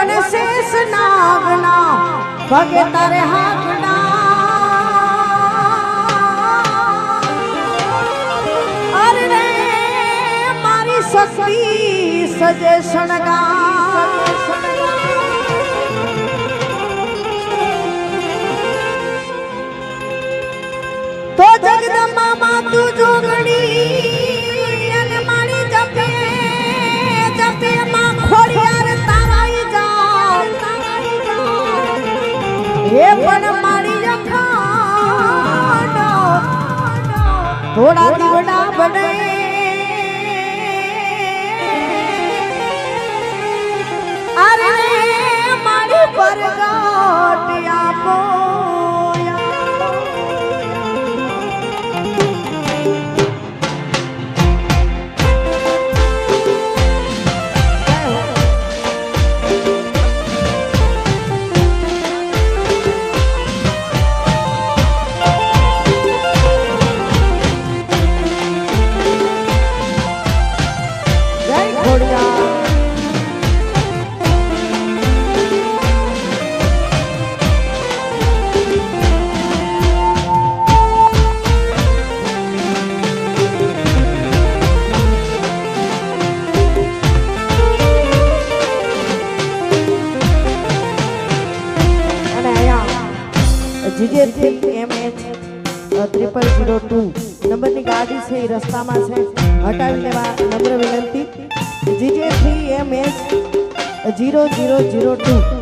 પણ શેષ નાગના, ભગે તારે હાથના. અરે મારી શક્તિ સજે શણગા તો જગદંબા માં તું હે પણ મારી થોડા દીવડા બને. અરે આપો GJ three M H triple zero two નંબરની ગાડી છે, એ રસ્તામાં છે. હટાવી લેવા નમ્ર વિનંતી. GJ three M H zero zero zero two